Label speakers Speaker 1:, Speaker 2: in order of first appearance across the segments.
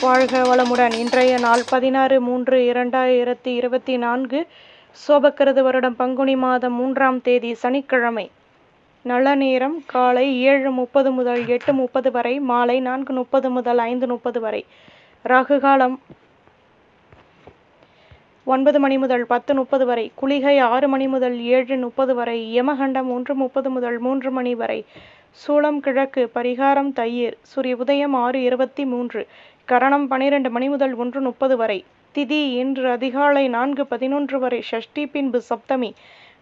Speaker 1: வாழ்க வளமுடன். இன்றைய நாள் பதினாறு மூன்று இரண்டாயிரத்தி இருபத்தி நான்கு. சோபக்கிருது வருடம் பங்குனி மாதம் மூன்றாம் தேதி சனிக்கிழமை. நல்ல நேரம் காலை ஏழு முப்பது முதல் எட்டு முப்பது வரை மாலை நான்கு முப்பது முதல் ஐந்து முப்பது வரை. ராகு காலம் ஒன்பது மணி முதல் பத்து முப்பது வரை குளிகை ஆறு மணி முதல் ஏழு முப்பது வரை யமகண்டம் ஒன்று முப்பது முதல் மூன்று மணி வரை. சூளம் கிழக்கு பரிகாரம் தயிர் சூரிய உதயம் ஆறு இருபத்தி மூன்று கரணம் பனிரெண்டு மணி முதல் ஒன்று முப்பது வரை திதி இன்று அதிகாலை நான்கு பதினொன்று வரை ஷஷ்டி பின்பு சப்தமி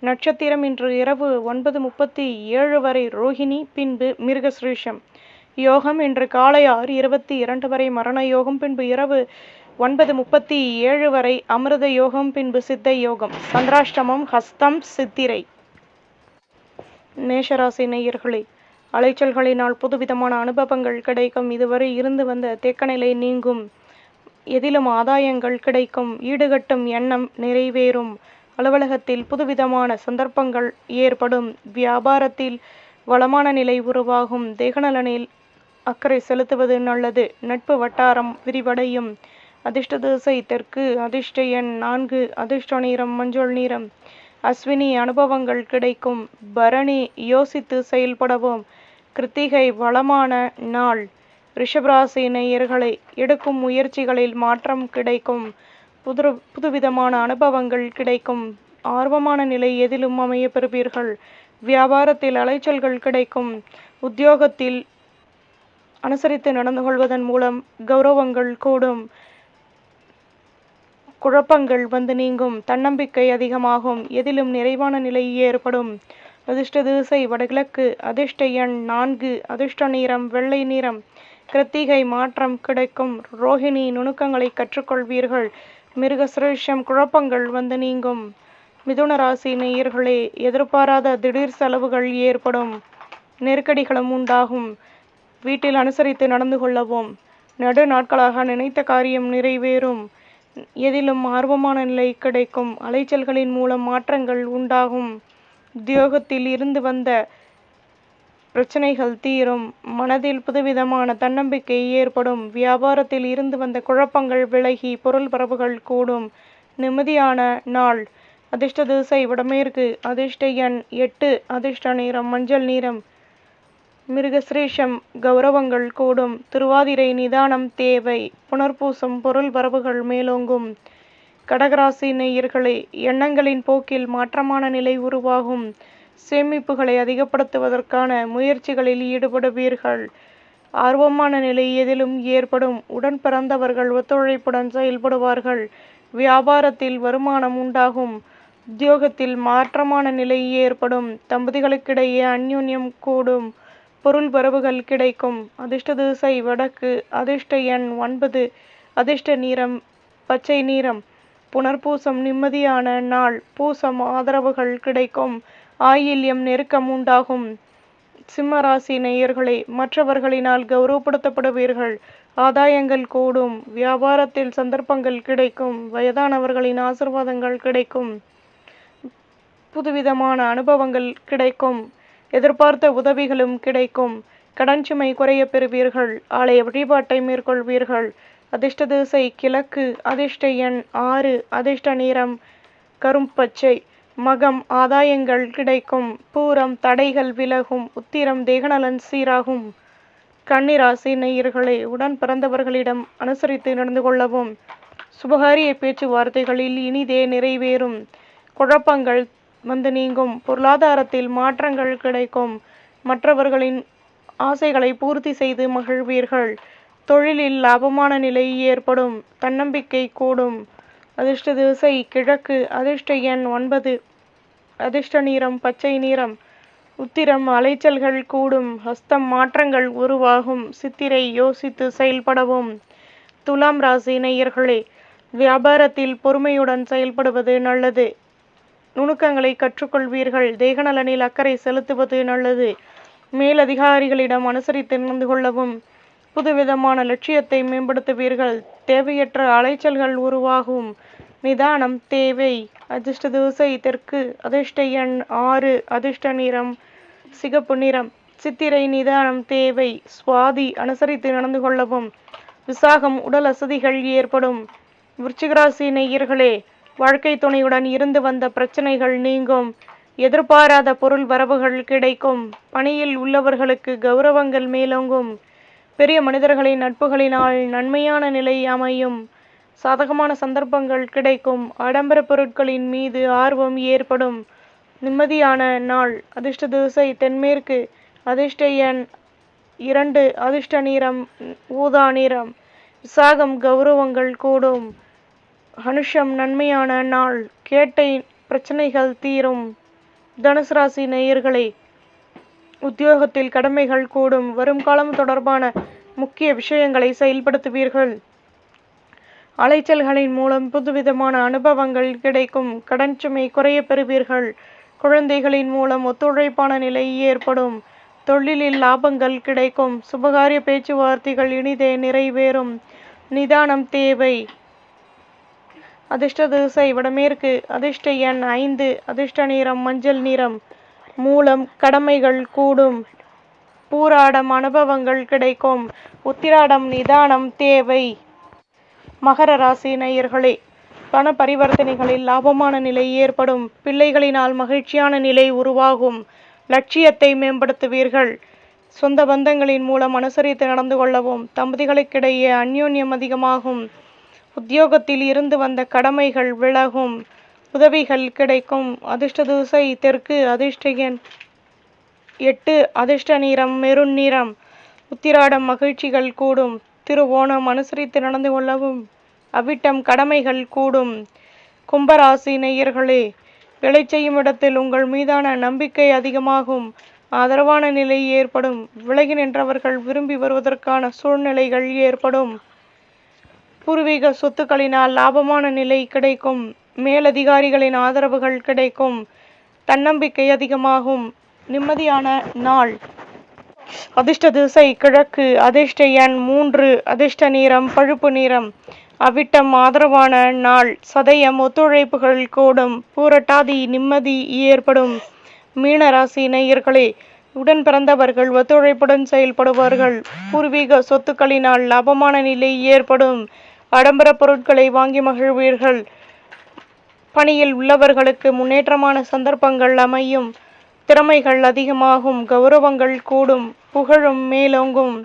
Speaker 1: நட்சத்திரம் இன்று இரவு ஒன்பது முப்பத்தி ஏழு வரை ரோஹிணி பின்பு மிருகஸ்ரீஷம் யோகம் இன்று காலை ஆறு இருபத்தி இரண்டு வரை மரண யோகம் பின்பு இரவு ஒன்பது முப்பத்தி ஏழு வரை அமிர்த யோகம் பின்பு சித்த யோகம் சந்திராஷ்டமம் ஹஸ்தம் சித்திரை. மேஷராசி நேயர்களே அலைச்சல்களினால் புதுவிதமான அனுபவங்கள் கிடைக்கும். இதுவரை இருந்து வந்த தேக்கநிலை நீங்கும். எதிலும் ஆதாயங்கள் கிடைக்கும். ஈடுகட்டும் எண்ணம் நிறைவேறும். அலுவலகத்தில் புதுவிதமான சந்தர்ப்பங்கள் ஏற்படும். வியாபாரத்தில் வளமான நிலை உருவாகும். தேகநலனில் அக்கறை செலுத்துவது நல்லது. நட்பு வட்டாரம் விரிவடையும். அதிர்ஷ்ட திசை தெற்கு அதிர்ஷ்ட எண் நான்கு அதிர்ஷ்ட நிறம் மஞ்சள் நிறம். அஸ்வினி அனுபவங்கள் கிடைக்கும். பரணி யோசித்து செயல்படவும். கிருத்திகை வளமான நாள். ரிஷபராசி நேயர்களை எடுக்கும் முயற்சிகளில் மாற்றம் கிடைக்கும். புது புதுவிதமான அனுபவங்கள் கிடைக்கும். ஆர்வமான நிலை எதிலும் அமைய பெறுவீர்கள். வியாபாரத்தில் அலைச்சல்கள் கிடைக்கும். உத்தியோகத்தில் அனுசரித்து நடந்து கொள்வதன் மூலம் கௌரவங்கள் கூடும். குழப்பங்கள் வந்து நீங்கும். தன்னம்பிக்கை அதிகமாகும். எதிலும் நிறைவான நிலை ஏற்படும். அதிர்ஷ்ட திசை வடகிழக்கு அதிர்ஷ்ட எண் நான்கு அதிர்ஷ்ட நிறம் வெள்ளை நிறம். கிருத்திகை மாற்றம் கிடைக்கும். ரோஹிணி நுணுக்கங்களை கற்றுக்கொள்வீர்கள். மிருகசிரேஷம் குழப்பங்கள் வந்து நீங்கும். மிதுன ராசி நேயர்களே எதிர்பாராத திடீர் செலவுகள் ஏற்படும். நெருக்கடிகளும் உண்டாகும். வீட்டில் அனுசரித்து நடந்து கொள்ளவும். நடு நாட்களாக நினைத்த காரியம் நிறைவேறும். எதிலும் ஆர்வமான நிலை கிடைக்கும். அலைச்சல்களின் மூலம் மாற்றங்கள் உண்டாகும். உத்தியோகத்தில் இருந்து வந்த பிரச்சனைகள் தீரும். மனதில் புதுவிதமான தன்னம்பிக்கை ஏற்படும். வியாபாரத்தில் இருந்து வந்த குழப்பங்கள் விலகி பொருள் பரவுகள் கூடும். நிம்மதியான நாள். அதிர்ஷ்ட திசை வடமேற்கு. அதிர்ஷ்ட எண் எட்டு. அதிர்ஷ்ட நிறம் மஞ்சள் நிறம். மிருகசிரேஷம் கௌரவங்கள் கூடும். திருவாதிரை நிதானம் தேவை. புனர்பூசம் பொருள் வரவுகள் மேலோங்கும். கடகராசி நேயர்களே எண்ணங்களின் போக்கில் மாற்றமான நிலை உருவாகும். சேமிப்புகளை அதிகப்படுத்துவதற்கான முயற்சிகளில் ஈடுபடுவீர்கள். ஆர்வமான நிலை எதிலும் ஏற்படும். உடன் பிறந்தவர்கள் ஒத்துழைப்புடன் செயல்படுவார்கள். வியாபாரத்தில் வருமானம் உண்டாகும். உத்தியோகத்தில் மாற்றமான நிலை ஏற்படும். தம்பதிகளுக்கிடையே அந்யூன்யம் கூடும். பொருள் வரவுகள் கிடைக்கும். அதிர்ஷ்ட திசை வடக்கு அதிர்ஷ்ட எண் ஒன்பது அதிர்ஷ்ட நிறம் பச்சை நிறம். புனர்பூசம் நிம்மதியான நாள். பூசம் ஆதரவுகள் கிடைக்கும். ஆயில்யம் நெருக்கம் உண்டாகும். சிம்மராசி நேயர்களே மற்றவர்களினால் கௌரவப்படுத்தப்படுவீர்கள். ஆதாயங்கள் கூடும். வியாபாரத்தில் சந்தர்ப்பங்கள் கிடைக்கும். வயதானவர்களின் ஆசிர்வாதங்கள் கிடைக்கும். புதுவிதமான அனுபவங்கள் கிடைக்கும். எதிர்பார்த்த உதவிகளும் கிடைக்கும். கடன் சுமை குறைய பெறுவீர்கள். ஆலய வழிபாட்டை மேற்கொள்வீர்கள். அதிர்ஷ்ட திசை கிழக்கு அதிர்ஷ்ட எண் ஆறு அதிர்ஷ்ட நிறம் கரும்பச்சை மகம் ஆதாயங்கள் கிடைக்கும் பூரம் தடைகள் விலகும் உத்திரம் தேகநலன் சீராகும். கன்னிராசி நேயர்களே உடன் பிறந்தவர்களிடம் அனுசரித்து நடந்து கொள்ளவும் சுபகாரிய பேச்சுவார்த்தைகளில் இனிதே நிறைவேறும். குழப்பங்கள் வந்து நீங்கும் பொருளாதாரத்தில் மாற்றங்கள் கிடைக்கும். மற்றவர்களின் ஆசைகளை பூர்த்தி செய்து மகிழ்வீர்கள். தொழிலில் லாபமான நிலை ஏற்படும் தன்னம்பிக்கை கூடும். அதிர்ஷ்ட திசை கிழக்கு அதிர்ஷ்ட எண் ஒன்பது. அதிர்ஷ்ட நிறம் பச்சை நிறம். உத்திரம் அலைச்சல்கள் கூடும் ஹஸ்தம் மாற்றங்கள் உருவாகும் சித்திரை யோசித்து செயல்படவும். துலாம் ராசி நேயர்களே வியாபாரத்தில் பொறுமையுடன் செயல்படுவது நல்லது. நுணுக்கங்களை கற்றுக்கொள்வீர்கள் தேகநலனில் அக்கறை செலுத்துவது நல்லது. மேலதிகாரிகளிடம் அனுசரித்து நடந்து கொள்ளவும் புதுவிதமான லட்சியத்தை மேம்படுத்துவீர்கள். தேவையற்ற அலைச்சல்கள் உருவாகும். நிதானம் தேவை. அதிர்ஷ்ட திசை தெற்கு. அதிர்ஷ்ட எண் ஆறு. அதிர்ஷ்ட நிறம் சிகப்பு நிறம். சித்திரை நிதானம் தேவை. சுவாதி அனுசரித்து நடந்து கொள்ளவும். விசாகம் உடல் அசதிகள் ஏற்படும். விருச்சிகராசி நேயர்களே வாழ்க்கை துணையுடன் இருந்து வந்த பிரச்சனைகள் நீங்கும். எதிர்பாராத பொருள் வரவுகள் கிடைக்கும். பணியில் உள்ளவர்களுக்கு கௌரவங்கள் மேலோங்கும். பெரிய மனிதர்களின் நட்புகளினால் நன்மையான நிலை அமையும். சாதகமான சந்தர்ப்பங்கள் கிடைக்கும். ஆடம்பர பொருட்களின் மீது ஆர்வம் ஏற்படும். நிம்மதியான நாள். அதிர்ஷ்ட திசை தென்மேற்கு. அதிர்ஷ்ட எண் இரண்டு. அதிர்ஷ்ட நிறம் ஊதா நிறம். விசாகம் கௌரவங்கள் கூடும். ஹனுஷம் நன்மையான நாள். கேட்டை பிரச்சனைகள் தீரும். தனுசு ராசி நேயர்களே உத்தியோகத்தில் கடமைகள் கூடும். வரும் காலம் தொடர்பான முக்கிய விஷயங்களை செயல்படுத்துவீர்கள். அலைச்சல்களின் மூலம் புதுவிதமான அனுபவங்கள் கிடைக்கும். கடன் சுமை குறைய பெறுவீர்கள். குழந்தைகளின் மூலம் ஒத்துழைப்பான நிலை ஏற்படும். தொழிலில் லாபங்கள் கிடைக்கும். சுபகாரிய பேச்சுவார்த்தைகள் இனிதே நிறைவேறும். நிதானம் தேவை. அதிர்ஷ்ட திசை வடமேற்கு. அதிர்ஷ்ட எண் ஐந்து. அதிர்ஷ்ட நிறம் மஞ்சள் நிறம். மூலம் கடமைகள் கூடும். பூராடம் அனுபவங்கள் கிடைக்கும். உத்திராடம் நிதானம் தேவை. மகர ராசி நேயர்களே பண பரிவர்த்தனைகளில் லாபமான நிலை ஏற்படும். பிள்ளைகளினால் மகிழ்ச்சியான நிலை உருவாகும். லட்சியத்தை மேம்படுத்துவீர்கள். சொந்த பந்தங்களின் மூலம் அனுசரித்து நடந்து கொள்ளவும் தம்பதிகளுக்கிடையே அந்யோன்யம் அதிகமாகும். உத்தியோகத்தில் இருந்து வந்த கடமைகள் விலகும். உதவிகள் கிடைக்கும். அதிர்ஷ்ட தூசை தெற்கு அதிர்ஷ்ட எண் எட்டு அதிர்ஷ்ட நிறம் மெருண் நிறம் உத்திராடம் மகிழ்ச்சிகள் கூடும். திருவோணம் அனுசரித்து நடந்து கொள்ளவும். அவிட்டம் கடமைகள் கூடும். கும்பராசி நேயர்களே வேலை செய்யும் இடத்தில் உங்கள் மீதான நம்பிக்கை அதிகமாகும். ஆதரவான நிலை ஏற்படும். விலகி நின்றவர்கள் விரும்பி வருவதற்கான சூழ்நிலைகள் ஏற்படும். பூர்வீக சொத்துக்களினால் லாபமான நிலை கிடைக்கும். மேலதிகாரிகளின் ஆதரவுகள் கிடைக்கும். தன்னம்பிக்கை அதிகமாகும். நிம்மதியான நாள். அதிர்ஷ்ட திசை கிழக்கு. அதிர்ஷ்ட எண் மூன்று. அதிர்ஷ்ட நிறம் பழுப்பு நிறம். அவிட்டம் ஆதரவான நாள். சதயம் ஒத்துழைப்புகள் கூடும். பூரட்டாதி நிம்மதி ஏற்படும். மீனராசி நேயர்களே உடன் பிறந்தவர்கள் ஒத்துழைப்புடன் செயல்படுவார்கள். பூர்வீக சொத்துக்களினால் லாபமான நிலை ஏற்படும். ஆடம்பர பொருட்களை வாங்கி மகிழ்வீர்கள். பணியில் உள்ளவர்களுக்கு முன்னேற்றமான சந்தர்ப்பங்கள் அமையும். திறமைகள் அதிகமாகும் கௌரவங்கள் கூடும் புகழும் மேலோங்கும்.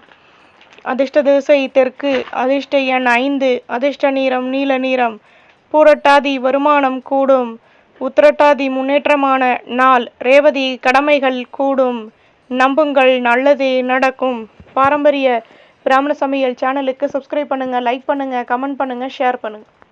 Speaker 1: அதிர்ஷ்ட திசை தெற்கு அதிர்ஷ்ட எண் ஐந்து அதிர்ஷ்ட நிறம் நீல நிறம். பூரட்டாதி வருமானம் கூடும். உத்திரட்டாதி முன்னேற்றமான நாள் ரேவதி கடமைகள் கூடும். நம்புங்கள் நல்லதே நடக்கும். பாரம்பரிய பிராமண சமையல் சேனலுக்கு சப்ஸ்கிரைப் பண்ணுங்கள் லைக் பண்ணுங்கள் கமெண்ட் பண்ணுங்கள் ஷேர் பண்ணுங்கள்